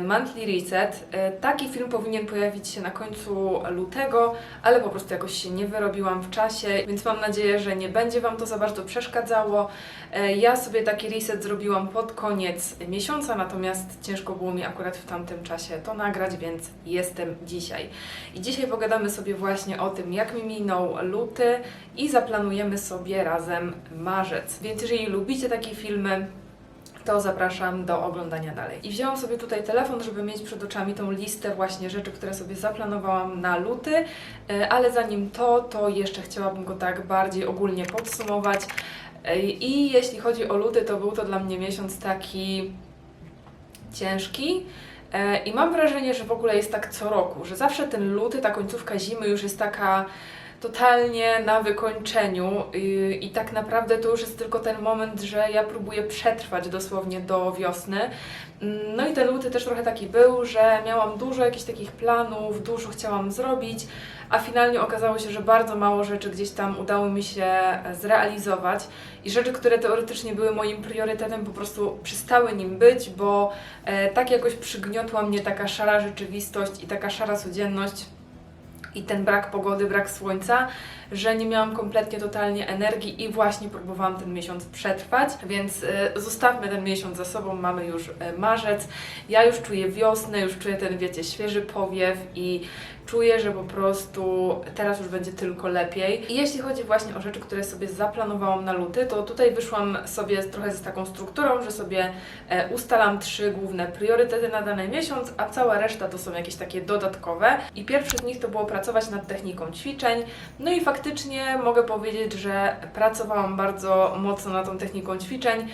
Monthly Reset. E, Taki film powinien pojawić się na końcu lutego, ale po prostu jakoś się nie wyrobiłam w czasie, więc mam nadzieję, że nie będzie Wam to za bardzo przeszkadzało. E, Ja sobie taki reset zrobiłam pod koniec miesiąca, natomiast ciężko było mi akurat w tamtym czasie to nagrać, więc jestem dzisiaj. I dzisiaj pogadamy sobie właśnie o tym, jak mi minął luty i zaplanujemy sobie razem marzec. Więc jeżeli lubicie takie filmy, to zapraszam do oglądania dalej. I wzięłam sobie tutaj telefon, żeby mieć przed oczami tą listę właśnie rzeczy, które sobie zaplanowałam na luty, e, ale zanim to, to jeszcze chciałabym go tak bardziej ogólnie podsumować. E, I jeśli chodzi o luty, to był to dla mnie miesiąc taki ciężki. E, I mam wrażenie, że w ogóle jest tak co roku, że zawsze ten luty, ta końcówka zimy już jest taka totalnie na wykończeniu i tak naprawdę to już jest tylko ten moment, że ja próbuję przetrwać dosłownie do wiosny. No i ten luty też trochę taki był, że miałam dużo jakichś takich planów, dużo chciałam zrobić, a finalnie okazało się, że bardzo mało rzeczy gdzieś tam udało mi się zrealizować i rzeczy, które teoretycznie były moim priorytetem, po prostu przestały nim być, bo e, tak jakoś przygniotła mnie taka szara rzeczywistość i taka szara codzienność i ten brak pogody, brak słońca, że nie miałam kompletnie, totalnie energii i właśnie próbowałam ten miesiąc przetrwać, więc e, zostawmy ten miesiąc za sobą, mamy już e, marzec. Ja już czuję wiosnę, już czuję ten, wiecie, świeży powiew i czuję, że po prostu teraz już będzie tylko lepiej. I jeśli chodzi właśnie o rzeczy, które sobie zaplanowałam na luty, to tutaj wyszłam sobie trochę z taką strukturą, że sobie e, ustalam trzy główne priorytety na dany miesiąc, a cała reszta to są jakieś takie dodatkowe. I pierwszy z nich to było pracować nad techniką ćwiczeń. No i faktycznie mogę powiedzieć, że pracowałam bardzo mocno nad tą techniką ćwiczeń,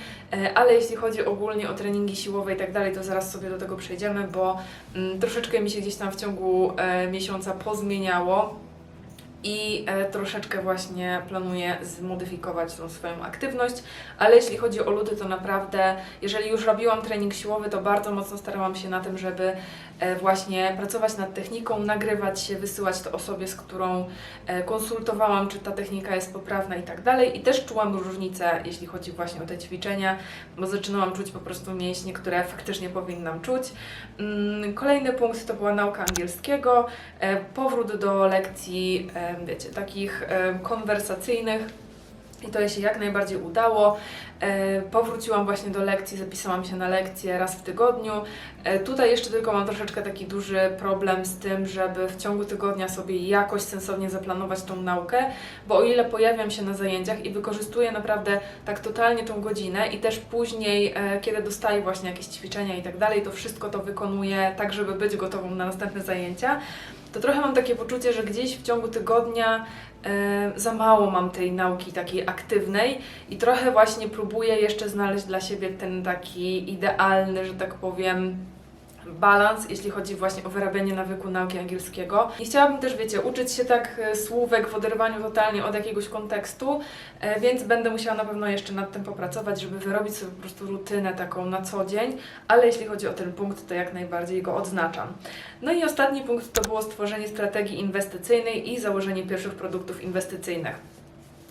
ale jeśli chodzi ogólnie o treningi siłowe i tak dalej, to zaraz sobie do tego przejdziemy, bo mm, troszeczkę mi się gdzieś tam w ciągu e, miesiąca pozmieniało. I e, troszeczkę właśnie planuję zmodyfikować tą swoją aktywność, ale jeśli chodzi o luty, to naprawdę, jeżeli już robiłam trening siłowy, to bardzo mocno starałam się na tym, żeby e, właśnie pracować nad techniką, nagrywać się, wysyłać to osobie, z którą e, konsultowałam, czy ta technika jest poprawna i tak dalej. I też czułam różnicę, jeśli chodzi właśnie o te ćwiczenia, bo zaczynałam czuć po prostu mięśnie, które faktycznie powinnam czuć. Mm, Kolejny punkt to była nauka angielskiego, e, powrót do lekcji, e, wiecie, takich e, konwersacyjnych. I to się jak najbardziej udało. E, powróciłam właśnie do lekcji, zapisałam się na lekcję raz w tygodniu. E, tutaj jeszcze tylko mam troszeczkę taki duży problem z tym, żeby w ciągu tygodnia sobie jakoś sensownie zaplanować tą naukę, bo o ile pojawiam się na zajęciach i wykorzystuję naprawdę tak totalnie tą godzinę i też później, e, kiedy dostaję właśnie jakieś ćwiczenia i tak dalej, to wszystko to wykonuję tak, żeby być gotową na następne zajęcia, to trochę mam takie poczucie, że gdzieś w ciągu tygodnia e, za mało mam tej nauki takiej aktywnej i trochę właśnie próbuję jeszcze znaleźć dla siebie ten taki idealny, że tak powiem, balans, jeśli chodzi właśnie o wyrabianie nawyku nauki angielskiego. I chciałabym też, wiecie, uczyć się tak e, słówek w oderwaniu totalnie od jakiegoś kontekstu, e, więc będę musiała na pewno jeszcze nad tym popracować, żeby wyrobić sobie po prostu rutynę taką na co dzień, ale jeśli chodzi o ten punkt, to jak najbardziej go odznaczam. No i ostatni punkt to było stworzenie strategii inwestycyjnej i założenie pierwszych produktów inwestycyjnych.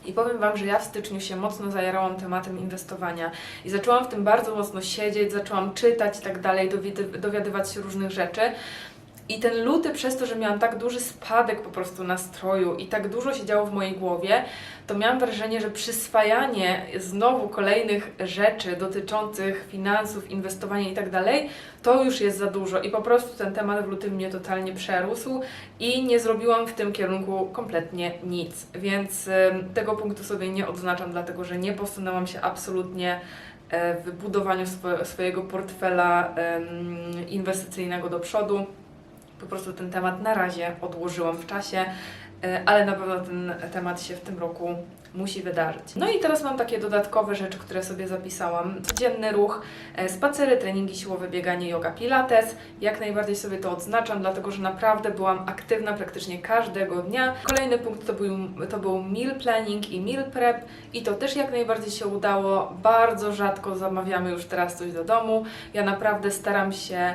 I powiem Wam, że ja w styczniu się mocno zajarałam tematem inwestowania i zaczęłam w tym bardzo mocno siedzieć, zaczęłam czytać i tak dalej, dowiady- dowiadywać się różnych rzeczy. I ten luty, przez to, że miałam tak duży spadek po prostu nastroju i tak dużo się działo w mojej głowie, to miałam wrażenie, że przyswajanie znowu kolejnych rzeczy dotyczących finansów, inwestowania i tak dalej, to już jest za dużo. I po prostu ten temat w lutym mnie totalnie przerósł i nie zrobiłam w tym kierunku kompletnie nic. Więc tego punktu sobie nie odznaczam, dlatego że nie posunęłam się absolutnie e, w budowaniu swo- swojego portfela inwestycyjnego do przodu. Po prostu ten temat na razie odłożyłam w czasie, e, ale na pewno ten temat się w tym roku musi wydarzyć. No i teraz mam takie dodatkowe rzeczy, które sobie zapisałam. Codzienny ruch, e, spacery, treningi siłowe, bieganie, yoga, pilates. Jak najbardziej sobie to odznaczam, dlatego że naprawdę byłam aktywna praktycznie każdego dnia. Kolejny punkt to był, to był meal planning i meal prep i to też jak najbardziej się udało. Bardzo rzadko zamawiamy już teraz coś do domu. Ja naprawdę staram się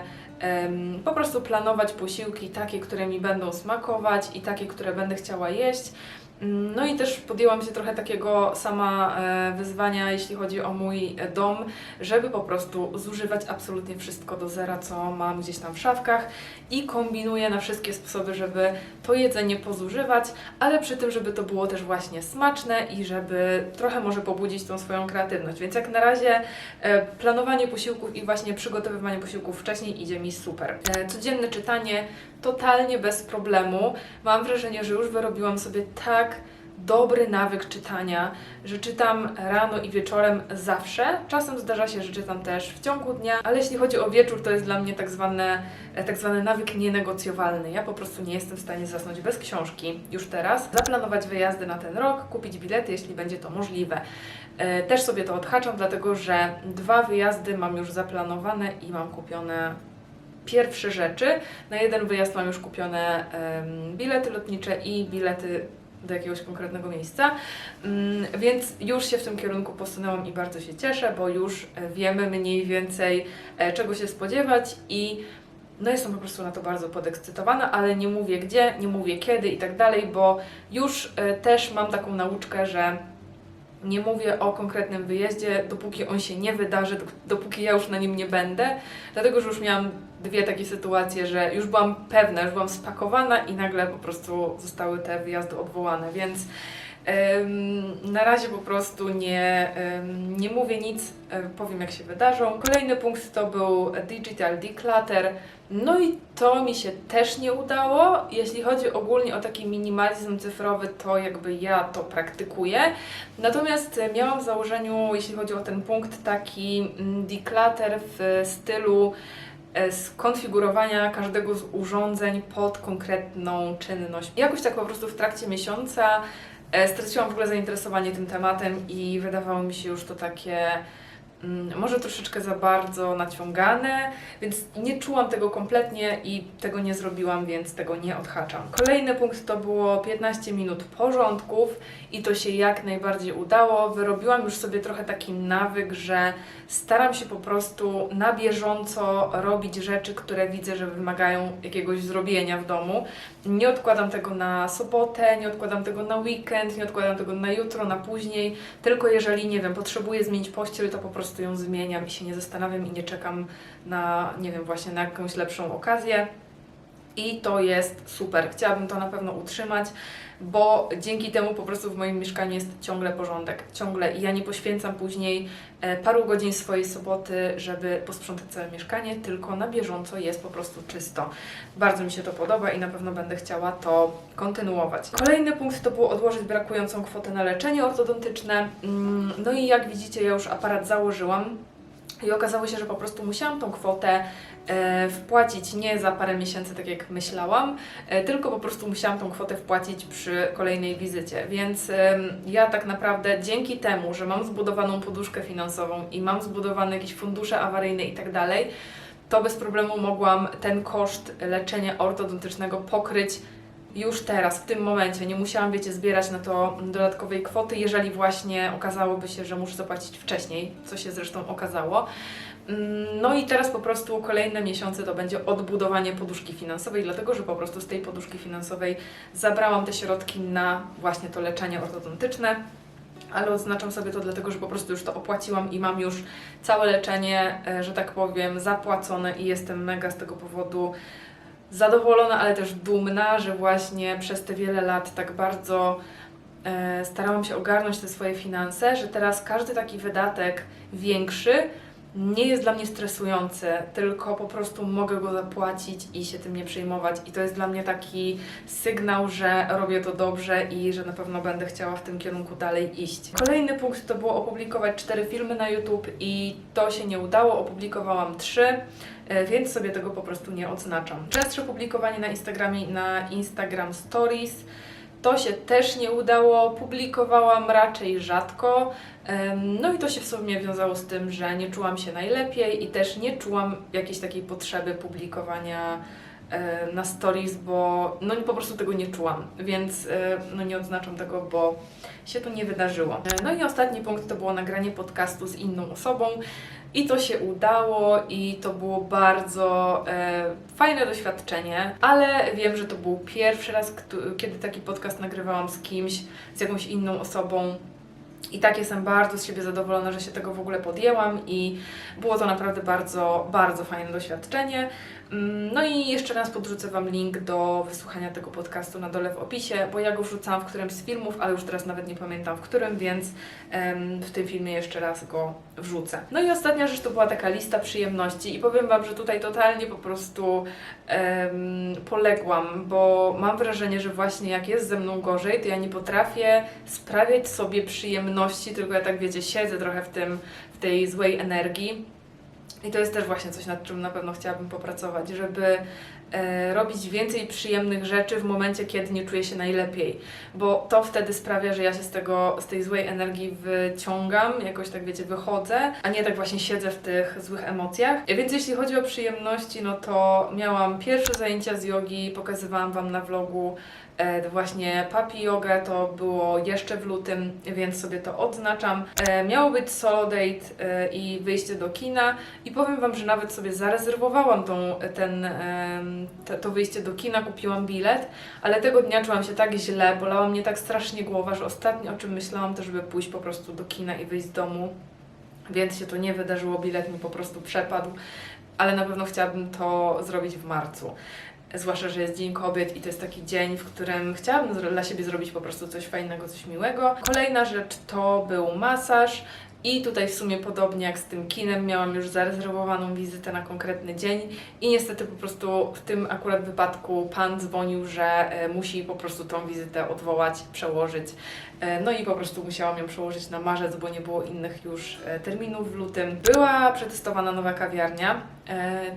po prostu planować posiłki takie, które mi będą smakować i takie, które będę chciała jeść. No i też podjęłam się trochę takiego sama e, wyzwania, jeśli chodzi o mój e, dom, żeby po prostu zużywać absolutnie wszystko do zera, co mam gdzieś tam w szafkach i kombinuję na wszystkie sposoby, żeby to jedzenie pozużywać, ale przy tym, żeby to było też właśnie smaczne i żeby trochę może pobudzić tą swoją kreatywność. Więc jak na razie e, planowanie posiłków i właśnie przygotowywanie posiłków wcześniej idzie mi super. Codzienne czytanie totalnie bez problemu. Mam wrażenie, że już wyrobiłam sobie tak dobry nawyk czytania, że czytam rano i wieczorem zawsze. Czasem zdarza się, że czytam też w ciągu dnia, ale jeśli chodzi o wieczór, to jest dla mnie tak, zwane, e, tak zwany nawyk nienegocjowalny. Ja po prostu nie jestem w stanie zasnąć bez książki już teraz. Zaplanować wyjazdy na ten rok, kupić bilety, jeśli będzie to możliwe. E, Też sobie to odhaczam, dlatego że dwa wyjazdy mam już zaplanowane i mam kupione pierwsze rzeczy. Na jeden wyjazd mam już kupione bilety lotnicze i bilety do jakiegoś konkretnego miejsca, Mm, więc już się w tym kierunku posunęłam i bardzo się cieszę, bo już e, wiemy mniej więcej e, czego się spodziewać i no jestem po prostu na to bardzo podekscytowana, ale nie mówię gdzie, nie mówię kiedy i tak dalej, bo już e, też mam taką nauczkę, że nie mówię o konkretnym wyjeździe, dopóki on się nie wydarzy, dop- dopóki ja już na nim nie będę, dlatego że już miałam dwie takie sytuacje, że już byłam pewna, już byłam spakowana i nagle po prostu zostały te wyjazdy odwołane, więc em, na razie po prostu nie, em, nie mówię nic, e, powiem jak się wydarzą. Kolejny punkt to był Digital Declutter. No i to mi się też nie udało. Jeśli chodzi ogólnie o taki minimalizm cyfrowy, to jakby ja to praktykuję. Natomiast e, miałam w założeniu, jeśli chodzi o ten punkt, taki mm, declutter w stylu skonfigurowania każdego z urządzeń pod konkretną czynność. Jakoś tak po prostu w trakcie miesiąca e, straciłam w ogóle zainteresowanie tym tematem i wydawało mi się już to takie może troszeczkę za bardzo naciągane, więc nie czułam tego kompletnie i tego nie zrobiłam, więc tego nie odhaczam. Kolejny punkt to było 15 minut porządków i to się jak najbardziej udało. Wyrobiłam już sobie trochę taki nawyk, że staram się po prostu na bieżąco robić rzeczy, które widzę, że wymagają jakiegoś zrobienia w domu. Nie odkładam tego na sobotę, nie odkładam tego na weekend, nie odkładam tego na jutro, na później, tylko jeżeli, nie wiem, potrzebuję zmienić pościel, to po prostu ją zmieniam i się nie zastanawiam i nie czekam na, nie wiem, właśnie na jakąś lepszą okazję. I to jest super. Chciałabym to na pewno utrzymać, bo dzięki temu po prostu w moim mieszkaniu jest ciągle porządek. Ciągle. I ja nie poświęcam później e, paru godzin swojej soboty, żeby posprzątać całe mieszkanie, tylko na bieżąco jest po prostu czysto. Bardzo mi się to podoba i na pewno będę chciała to kontynuować. Kolejny punkt to było odłożyć brakującą kwotę na leczenie ortodontyczne. Mm, No i jak widzicie, ja już aparat założyłam. I okazało się, że po prostu musiałam tą kwotę wpłacić nie za parę miesięcy, tak jak myślałam, e, tylko po prostu musiałam tą kwotę wpłacić przy kolejnej wizycie. Więc ja tak naprawdę dzięki temu, że mam zbudowaną poduszkę finansową i mam zbudowane jakieś fundusze awaryjne i tak dalej, to bez problemu mogłam ten koszt leczenia ortodontycznego pokryć już teraz, w tym momencie. Nie musiałam, wiecie, zbierać na to dodatkowej kwoty, jeżeli właśnie okazałoby się, że muszę zapłacić wcześniej, co się zresztą okazało. Mm, No i teraz po prostu kolejne miesiące to będzie odbudowanie poduszki finansowej, dlatego że po prostu z tej poduszki finansowej zabrałam te środki na właśnie to leczenie ortodontyczne. Ale odznaczam sobie to dlatego, że po prostu już to opłaciłam i mam już całe leczenie, e, że tak powiem, zapłacone i jestem mega z tego powodu zadowolona, ale też dumna, że właśnie przez te wiele lat tak bardzo e, starałam się ogarnąć te swoje finanse, że teraz każdy taki wydatek większy nie jest dla mnie stresujący, tylko po prostu mogę go zapłacić i się tym nie przejmować. I to jest dla mnie taki sygnał, że robię to dobrze i że na pewno będę chciała w tym kierunku dalej iść. Kolejny punkt to było opublikować cztery filmy na YouTube i to się nie udało. Opublikowałam trzy. E, więc sobie tego po prostu nie odznaczam. Częstsze publikowanie na Instagramie i na Instagram Stories. To się też nie udało, publikowałam raczej rzadko. No i to się w sumie wiązało z tym, że nie czułam się najlepiej i też nie czułam jakiejś takiej potrzeby publikowania na stories, bo no po prostu tego nie czułam, więc e, no nie odznaczam tego, bo się to nie wydarzyło. E, No i ostatni punkt to było nagranie podcastu z inną osobą. I to się udało i to było bardzo e, fajne doświadczenie, ale wiem, że to był pierwszy raz, kiedy taki podcast nagrywałam z kimś, z jakąś inną osobą. I tak jestem bardzo z siebie zadowolona, że się tego w ogóle podjęłam i było to naprawdę bardzo, bardzo fajne doświadczenie. Mm, No i jeszcze raz podrzucę Wam link do wysłuchania tego podcastu na dole w opisie, bo ja go wrzucałam w którymś z filmów, ale już teraz nawet nie pamiętam w którym, więc w tym filmie jeszcze raz go wrzucę. No i ostatnia rzecz to była taka lista przyjemności i powiem Wam, że tutaj totalnie po prostu em, poległam, bo mam wrażenie, że właśnie jak jest ze mną gorzej, to ja nie potrafię sprawiać sobie przyjemności, tylko ja tak wiecie, siedzę trochę w tym, w tej złej energii. I to jest też właśnie coś, nad czym na pewno chciałabym popracować, żeby robić więcej przyjemnych rzeczy w momencie, kiedy nie czuję się najlepiej, bo to wtedy sprawia, że ja się z tego, z tej złej energii wyciągam, jakoś tak wiecie, wychodzę, a nie tak właśnie siedzę w tych złych emocjach. E, Więc jeśli chodzi o przyjemności, no to miałam pierwsze zajęcia z jogi, pokazywałam Wam na vlogu e, właśnie papi yoga, to było jeszcze w lutym, więc sobie to odznaczam. E, miało być solo date e, i wyjście do kina i powiem Wam, że nawet sobie zarezerwowałam tą, ten, em, to wyjście do kina, kupiłam bilet, ale tego dnia czułam się tak źle, bolała mnie tak strasznie głowa, że ostatnio o czym myślałam to, żeby pójść po prostu do kina i wyjść z domu, więc się to nie wydarzyło, bilet mi po prostu przepadł, ale na pewno chciałabym to zrobić w marcu. Zwłaszcza, że jest Dzień Kobiet i to jest taki dzień, w którym chciałabym dla siebie zrobić po prostu coś fajnego, coś miłego. Kolejna rzecz to był masaż. I tutaj w sumie podobnie jak z tym kinem, miałam już zarezerwowaną wizytę na konkretny dzień i niestety po prostu w tym akurat wypadku pan dzwonił, że e, musi po prostu tą wizytę odwołać, przełożyć. E, No i po prostu musiałam ją przełożyć na marzec, bo nie było innych już e, terminów w lutym. Była przetestowana nowa kawiarnia.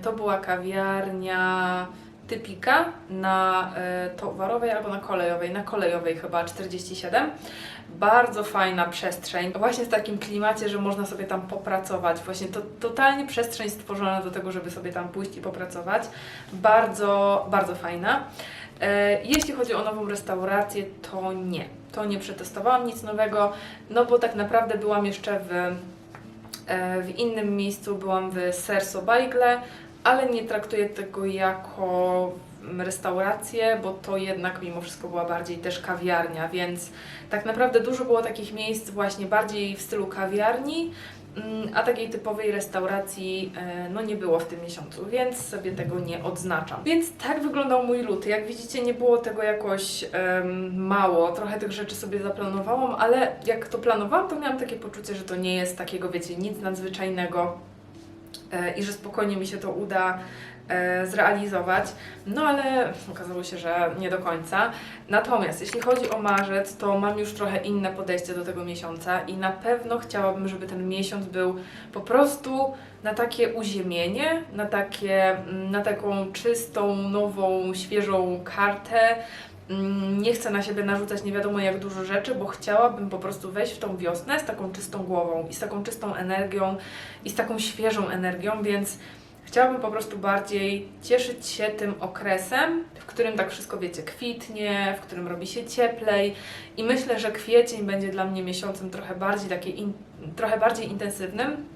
To była kawiarnia Typika na e, towarowej albo na kolejowej, na kolejowej chyba 47. Bardzo fajna przestrzeń, właśnie w takim klimacie, że można sobie tam popracować. Właśnie to totalnie przestrzeń stworzona do tego, żeby sobie tam pójść i popracować. Bardzo, bardzo fajna. E, Jeśli chodzi o nową restaurację, to nie. To nie przetestowałam nic nowego, no bo tak naprawdę byłam jeszcze w, e, w innym miejscu, byłam w Serso Bajgle, ale nie traktuję tego jako mm, restaurację, bo to jednak mimo wszystko była bardziej też kawiarnia, więc tak naprawdę dużo było takich miejsc właśnie bardziej w stylu kawiarni, mm, a takiej typowej restauracji e, no nie było w tym miesiącu, więc sobie tego nie odznaczam. Więc tak wyglądał mój luty. Jak widzicie, nie było tego jakoś em, mało. Trochę tych rzeczy sobie zaplanowałam, ale jak to planowałam, to miałam takie poczucie, że to nie jest takiego, wiecie, nic nadzwyczajnego i że spokojnie mi się to uda e, zrealizować. No ale okazało się, że nie do końca. Natomiast jeśli chodzi o marzec, to mam już trochę inne podejście do tego miesiąca i na pewno chciałabym, żeby ten miesiąc był po prostu na takie uziemienie, na, takie, na taką czystą, nową, świeżą kartę. Mm, Nie chcę na siebie narzucać nie wiadomo jak dużo rzeczy, bo chciałabym po prostu wejść w tą wiosnę z taką czystą głową i z taką czystą energią i z taką świeżą energią, więc Chciałabym po prostu bardziej cieszyć się tym okresem, w którym tak wszystko, wiecie, kwitnie, w którym robi się cieplej i myślę, że kwiecień będzie dla mnie miesiącem trochę bardziej, takie in, trochę bardziej intensywnym,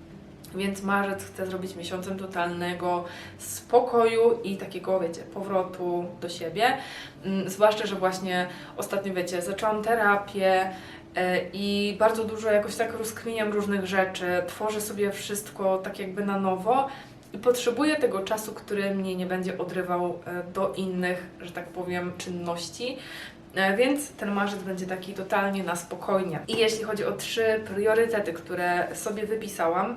więc marzec chcę zrobić miesiącem totalnego spokoju i takiego, wiecie, powrotu do siebie. Mm, Zwłaszcza, że właśnie ostatnio, wiecie, zaczęłam terapię, e, i bardzo dużo jakoś tak rozkminiam różnych rzeczy, tworzę sobie wszystko tak jakby na nowo i potrzebuję tego czasu, który mnie nie będzie odrywał e, do innych, że tak powiem, czynności. E, Więc ten marzec będzie taki totalnie na spokojnie. I jeśli chodzi o trzy priorytety, które sobie wypisałam,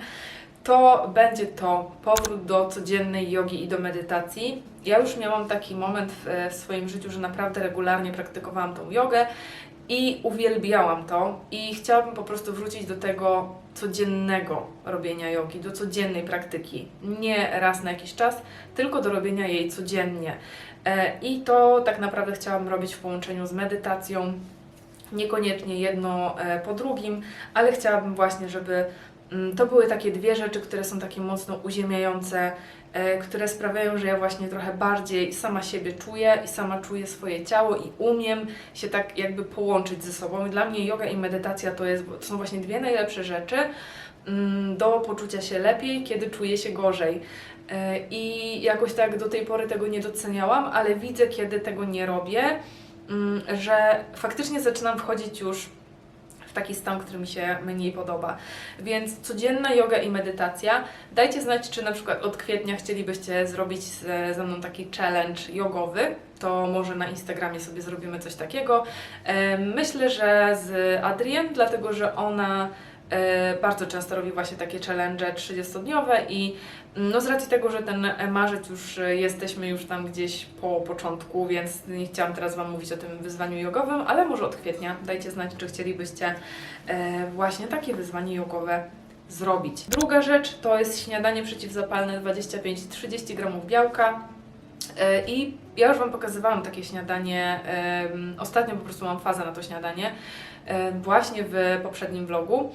to będzie to powrót do codziennej jogi i do medytacji. Ja już miałam taki moment w, w swoim życiu, że naprawdę regularnie praktykowałam tą jogę i uwielbiałam to i chciałabym po prostu wrócić do tego codziennego robienia jogi, do codziennej praktyki. Nie raz na jakiś czas, tylko do robienia jej codziennie. E, I to tak naprawdę chciałam robić w połączeniu z medytacją, niekoniecznie jedno e, po drugim, ale chciałabym właśnie, żeby to były takie dwie rzeczy, które są takie mocno uziemiające e, które sprawiają, że ja właśnie trochę bardziej sama siebie czuję i sama czuję swoje ciało i umiem się tak jakby połączyć ze sobą. Dla mnie yoga i medytacja to, jest, to są właśnie dwie najlepsze rzeczy mm, do poczucia się lepiej, kiedy czuję się gorzej. E, I jakoś tak do tej pory tego nie doceniałam, ale widzę, kiedy tego nie robię, mm, że faktycznie zaczynam wchodzić już taki stan, który mi się mniej podoba. Więc codzienna yoga i medytacja. Dajcie znać, czy na przykład od kwietnia chcielibyście zrobić ze, mną taki challenge jogowy. To może na Instagramie sobie zrobimy coś takiego. E, Myślę, że z Adrien, dlatego że ona e, bardzo często robi właśnie takie challenge 30-dniowe i no z racji tego, że ten marzec już e, jesteśmy już tam gdzieś po początku, więc nie chciałam teraz Wam mówić o tym wyzwaniu jogowym, ale może od kwietnia dajcie znać, czy chcielibyście e, właśnie takie wyzwanie jogowe zrobić. Druga rzecz to jest śniadanie przeciwzapalne 25-30 gramów białka. E, I ja już Wam pokazywałam takie śniadanie. Ostatnio po prostu mam fazę na to śniadanie, właśnie w poprzednim vlogu.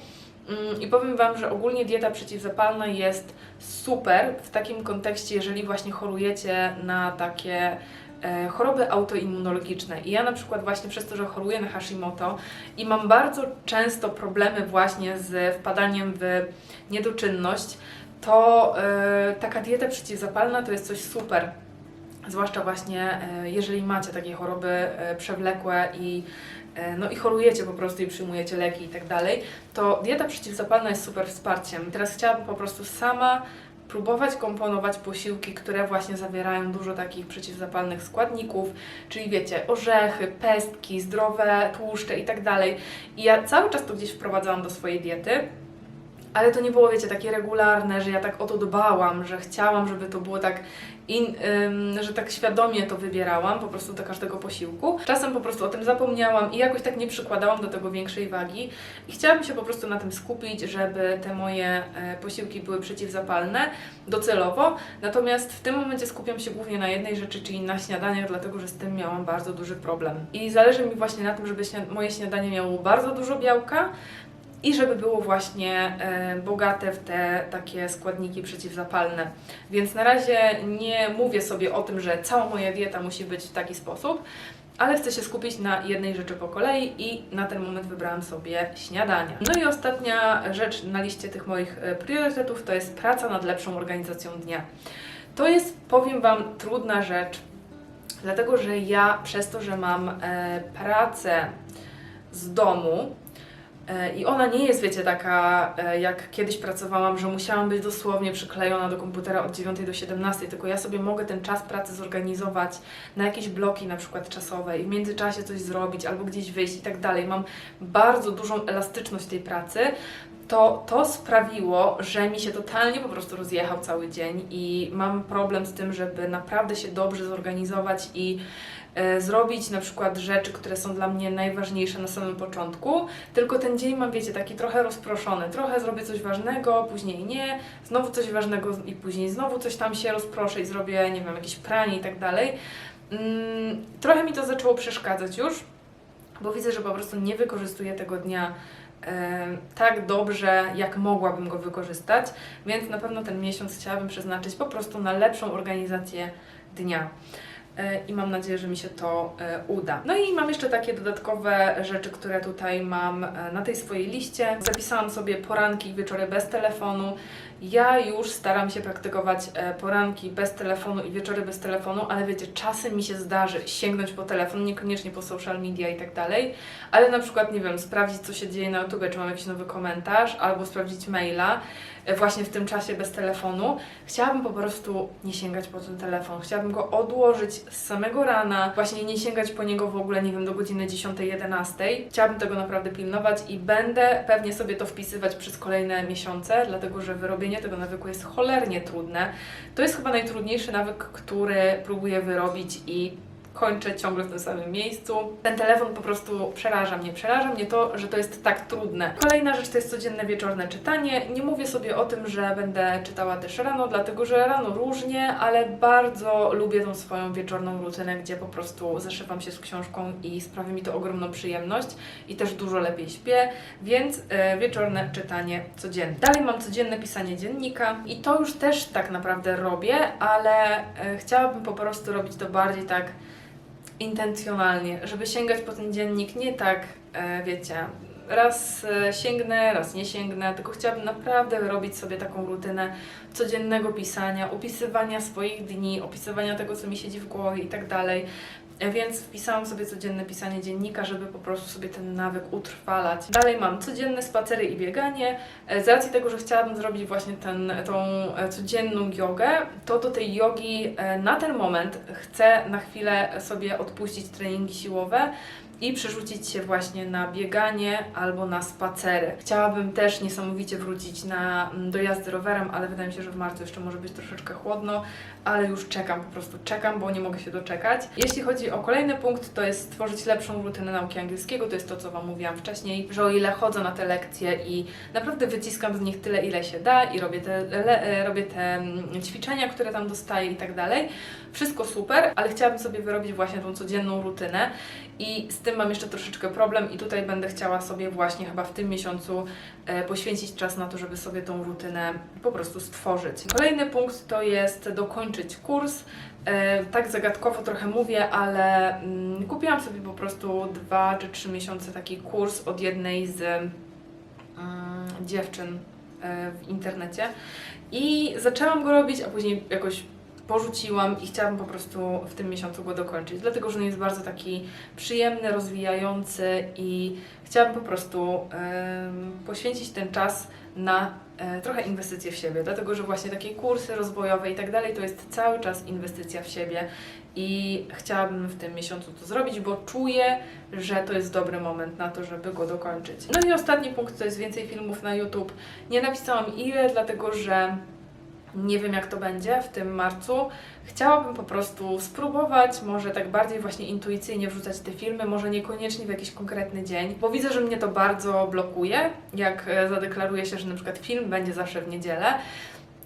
Mm, I powiem Wam, że ogólnie dieta przeciwzapalna jest super w takim kontekście, jeżeli właśnie chorujecie na takie e, choroby autoimmunologiczne. I ja na przykład właśnie przez to, że choruję na Hashimoto i mam bardzo często problemy właśnie z wpadaniem w niedoczynność, to e, taka dieta przeciwzapalna to jest coś super. Zwłaszcza właśnie e, jeżeli macie takie choroby przewlekłe i, no i chorujecie po prostu i przyjmujecie leki i tak dalej, to dieta przeciwzapalna jest super wsparciem. Teraz chciałabym po prostu sama próbować komponować posiłki, które właśnie zawierają dużo takich przeciwzapalnych składników, czyli wiecie, orzechy, pestki, zdrowe tłuszcze i tak dalej. I ja cały czas to gdzieś wprowadzałam do swojej diety, ale to nie było, wiecie, takie regularne, że ja tak o to dbałam, że chciałam, żeby to było tak, in, ym, że tak świadomie to wybierałam, po prostu do każdego posiłku. Czasem po prostu o tym zapomniałam i jakoś tak nie przykładałam do tego większej wagi. I chciałabym się po prostu na tym skupić, żeby te moje e, posiłki były przeciwzapalne docelowo. Natomiast w tym momencie skupiam się głównie na jednej rzeczy, czyli na śniadaniach, dlatego że z tym miałam bardzo duży problem. I zależy mi właśnie na tym, żeby śnia- moje śniadanie miało bardzo dużo białka, i żeby było właśnie e, bogate w te takie składniki przeciwzapalne. Więc na razie nie mówię sobie o tym, że cała moja dieta musi być w taki sposób, ale chcę się skupić na jednej rzeczy po kolei i na ten moment wybrałam sobie śniadania. No i ostatnia rzecz na liście tych moich e, priorytetów to jest praca nad lepszą organizacją dnia. To jest, powiem Wam, trudna rzecz, dlatego że ja przez to, że mam e, pracę z domu, I ona nie jest, wiecie, taka e, jak kiedyś pracowałam, że musiałam być dosłownie przyklejona do komputera od 9 do 17, tylko ja sobie mogę ten czas pracy zorganizować na jakieś bloki na przykład czasowe i w międzyczasie coś zrobić albo gdzieś wyjść i tak dalej. Mam bardzo dużą elastyczność tej pracy. To, to sprawiło, że mi się totalnie po prostu rozjechał cały dzień i mam problem z tym, żeby naprawdę się dobrze zorganizować i e, zrobić na przykład rzeczy, które są dla mnie najważniejsze na samym początku, tylko ten dzień mam, wiecie, taki trochę rozproszony. Trochę zrobię coś ważnego, później nie, znowu coś ważnego i później znowu coś tam się rozproszę i zrobię, nie wiem, jakieś pranie i tak dalej. Mm, Trochę mi to zaczęło przeszkadzać już, bo widzę, że po prostu nie wykorzystuję tego dnia e, tak dobrze, jak mogłabym go wykorzystać, więc na pewno ten miesiąc chciałabym przeznaczyć po prostu na lepszą organizację dnia. E, I mam nadzieję, że mi się to e, uda. No i mam jeszcze takie dodatkowe rzeczy, które tutaj mam e, na tej swojej liście. Zapisałam sobie poranki i wieczory bez telefonu. Ja już staram się praktykować e, poranki bez telefonu i wieczory bez telefonu, ale wiecie, czasem mi się zdarzy sięgnąć po telefon, niekoniecznie po social media i tak dalej, ale na przykład, nie wiem, sprawdzić, co się dzieje na YouTube, czy mam jakiś nowy komentarz, albo sprawdzić maila e, właśnie w tym czasie bez telefonu. Chciałabym po prostu nie sięgać po ten telefon, chciałabym go odłożyć z samego rana, właśnie nie sięgać po niego w ogóle, nie wiem, do godziny 10-11. Chciałabym tego naprawdę pilnować i będę pewnie sobie to wpisywać przez kolejne miesiące, dlatego że wyrobienie tego nawyku jest cholernie trudne. To jest chyba najtrudniejszy nawyk, który próbuję wyrobić i kończę ciągle w tym samym miejscu. Ten telefon po prostu przeraża mnie. Przeraża mnie to, że to jest tak trudne. Kolejna rzecz to jest codzienne wieczorne czytanie. Nie mówię sobie o tym, że będę czytała też rano, dlatego że rano różnie, ale bardzo lubię tą swoją wieczorną rutynę, gdzie po prostu zaszywam się z książką i sprawi mi to ogromną przyjemność i też dużo lepiej śpię, więc e, wieczorne czytanie codziennie. Dalej mam codzienne pisanie dziennika i to już też tak naprawdę robię, ale e, chciałabym po prostu robić to bardziej tak intencjonalnie, żeby sięgać po ten dziennik nie tak, e, wiecie, raz e, sięgnę, raz nie sięgnę, tylko chciałabym naprawdę robić sobie taką rutynę codziennego pisania, opisywania swoich dni, opisywania tego, co mi siedzi w głowie i tak dalej. E, Więc wpisałam sobie codzienne pisanie dziennika, żeby po prostu sobie ten nawyk utrwalać. Dalej mam codzienne spacery i bieganie. E, Z racji tego, że chciałabym zrobić właśnie ten, tą e, codzienną jogę, to do tej jogi na ten moment chcę na chwilę sobie odpuścić treningi siłowe i przerzucić się właśnie na bieganie albo na spacery. Chciałabym też niesamowicie wrócić na mm, do jazdy rowerem, ale wydaje mi się, że w marcu jeszcze może być troszeczkę chłodno, ale już czekam, po prostu czekam, bo nie mogę się doczekać. Jeśli chodzi o kolejny punkt, to jest stworzyć lepszą rutynę nauki angielskiego. To jest to, co Wam mówiłam wcześniej, że o ile chodzę na te lekcje i naprawdę wyciskam z nich tyle, ile się da i robię te, le, e, robię te mm, ćwiczenia, które tam dostaję i tak dalej, wszystko super, ale chciałabym sobie wyrobić właśnie tą codzienną rutynę i z tym mam jeszcze troszeczkę problem i tutaj będę chciała sobie właśnie chyba w tym miesiącu e, poświęcić czas na to, żeby sobie tą rutynę po prostu stworzyć. Kolejny punkt to jest dokończyć kurs. E, tak zagadkowo trochę mówię, ale mm, kupiłam sobie po prostu dwa czy trzy miesiące taki kurs od jednej z mm, dziewczyn e, w internecie i zaczęłam go robić, a później jakoś porzuciłam i chciałam po prostu w tym miesiącu go dokończyć, dlatego że on jest bardzo taki przyjemny, rozwijający i chciałabym po prostu poświęcić ten czas na e, trochę inwestycje w siebie, dlatego że właśnie takie kursy rozwojowe i tak dalej to jest cały czas inwestycja w siebie i chciałabym w tym miesiącu to zrobić, bo czuję, że to jest dobry moment na to, żeby go dokończyć. No i ostatni punkt to jest więcej filmów na YouTube. Nie napisałam ile, dlatego że nie wiem, jak to będzie w tym marcu. Chciałabym po prostu spróbować, może tak bardziej właśnie intuicyjnie wrzucać te filmy, może niekoniecznie w jakiś konkretny dzień, bo widzę, że mnie to bardzo blokuje, jak e, zadeklaruje się, że na przykład film będzie zawsze w niedzielę.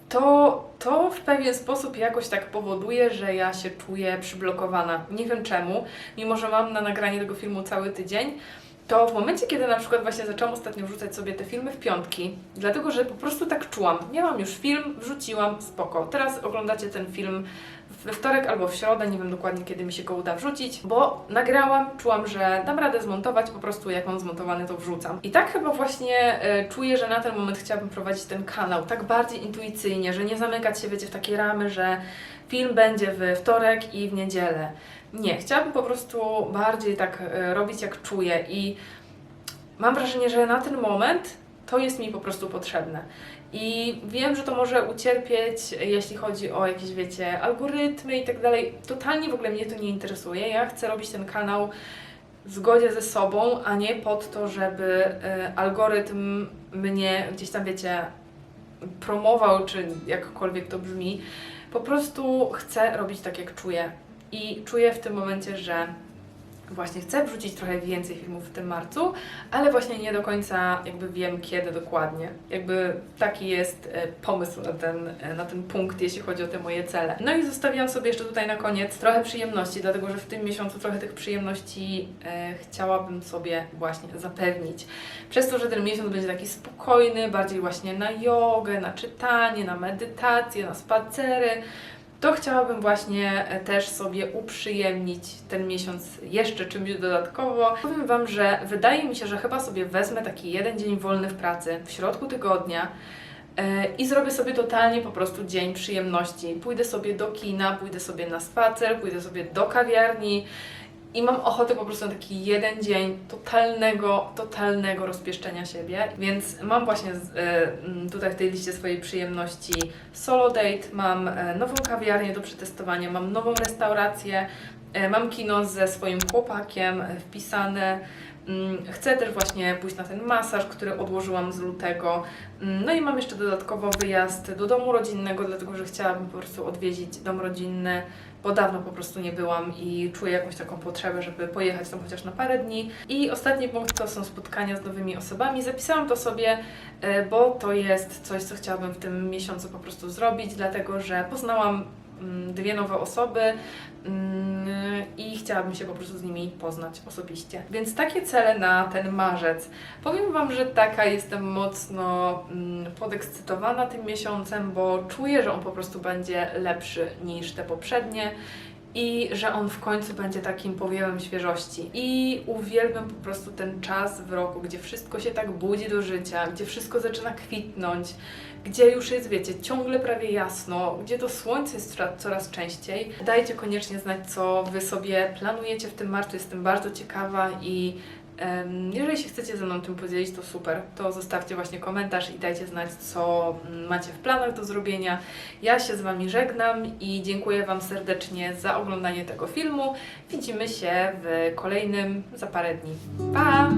To, to w pewien sposób jakoś tak powoduje, że ja się czuję przyblokowana. Nie wiem czemu, mimo że mam na nagranie tego filmu cały tydzień, to w momencie, kiedy na przykład właśnie zaczęłam ostatnio wrzucać sobie te filmy w piątki, dlatego że po prostu tak czułam. Miałam już film, wrzuciłam, spoko. Teraz oglądacie ten film we wtorek albo w środę, nie wiem dokładnie kiedy mi się go uda wrzucić, bo nagrałam, czułam, że dam radę zmontować, po prostu jak mam zmontowany to wrzucam. I tak chyba właśnie e, czuję, że na ten moment chciałabym prowadzić ten kanał tak bardziej intuicyjnie, że nie zamykać się, wiecie, w takie ramy, że film będzie we wtorek i w niedzielę. Nie, chciałabym po prostu bardziej tak e, robić jak czuję i mam wrażenie, że na ten moment to jest mi po prostu potrzebne. I wiem, że to może ucierpieć, jeśli chodzi o jakieś, wiecie, algorytmy i tak dalej. Totalnie w ogóle mnie to nie interesuje. Ja chcę robić ten kanał w zgodzie ze sobą, a nie pod to, żeby e, algorytm mnie gdzieś tam, wiecie, promował, czy jakkolwiek to brzmi. Po prostu chcę robić tak, jak czuję. I czuję w tym momencie, że właśnie chcę wrzucić trochę więcej filmów w tym marcu, ale właśnie nie do końca jakby wiem kiedy dokładnie. Jakby taki jest e, pomysł na ten, e, na ten punkt, jeśli chodzi o te moje cele. No i zostawiłam sobie jeszcze tutaj na koniec trochę przyjemności, dlatego że w tym miesiącu trochę tych przyjemności e, chciałabym sobie właśnie zapewnić. Przez to, że ten miesiąc będzie taki spokojny, bardziej właśnie na jogę, na czytanie, na medytację, na spacery, to chciałabym właśnie e, też sobie uprzyjemnić ten miesiąc jeszcze czymś dodatkowo. Powiem Wam, że wydaje mi się, że chyba sobie wezmę taki jeden dzień wolny w pracy w środku tygodnia e, i zrobię sobie totalnie po prostu dzień przyjemności. Pójdę sobie do kina, pójdę sobie na spacer, pójdę sobie do kawiarni i mam ochotę po prostu na taki jeden dzień totalnego, totalnego rozpieszczenia siebie. Więc mam właśnie z, m, tutaj w tej liście swojej przyjemności solo date, mam e, nową kawiarnię do przetestowania, mam nową restaurację E, Mam kino ze swoim chłopakiem wpisane. Mm, Chcę też właśnie pójść na ten masaż, który odłożyłam z lutego. Mm, No i mam jeszcze dodatkowo wyjazd do domu rodzinnego, dlatego że chciałabym po prostu odwiedzić dom rodzinny, bo dawno po prostu nie byłam i czuję jakąś taką potrzebę, żeby pojechać tam chociaż na parę dni. I ostatni punkt to są spotkania z nowymi osobami. Zapisałam to sobie, e, bo to jest coś, co chciałabym w tym miesiącu po prostu zrobić, dlatego że poznałam mm, dwie nowe osoby i chciałabym się po prostu z nimi poznać osobiście. Więc takie cele na ten marzec. Powiem Wam, że taka jestem mocno mm, podekscytowana tym miesiącem, bo czuję, że on po prostu będzie lepszy niż te poprzednie i że on w końcu będzie takim powiewem świeżości. I uwielbiam po prostu ten czas w roku, gdzie wszystko się tak budzi do życia, gdzie wszystko zaczyna kwitnąć, gdzie już jest, wiecie, ciągle prawie jasno, gdzie to słońce jest coraz częściej. Dajcie koniecznie znać, co Wy sobie planujecie w tym marcu, jestem bardzo ciekawa i jeżeli się chcecie ze mną tym podzielić, to super. To zostawcie właśnie komentarz i dajcie znać, co mm, macie w planach do zrobienia. Ja się z Wami żegnam i dziękuję Wam serdecznie za oglądanie tego filmu. Widzimy się w kolejnym za parę dni. Pa!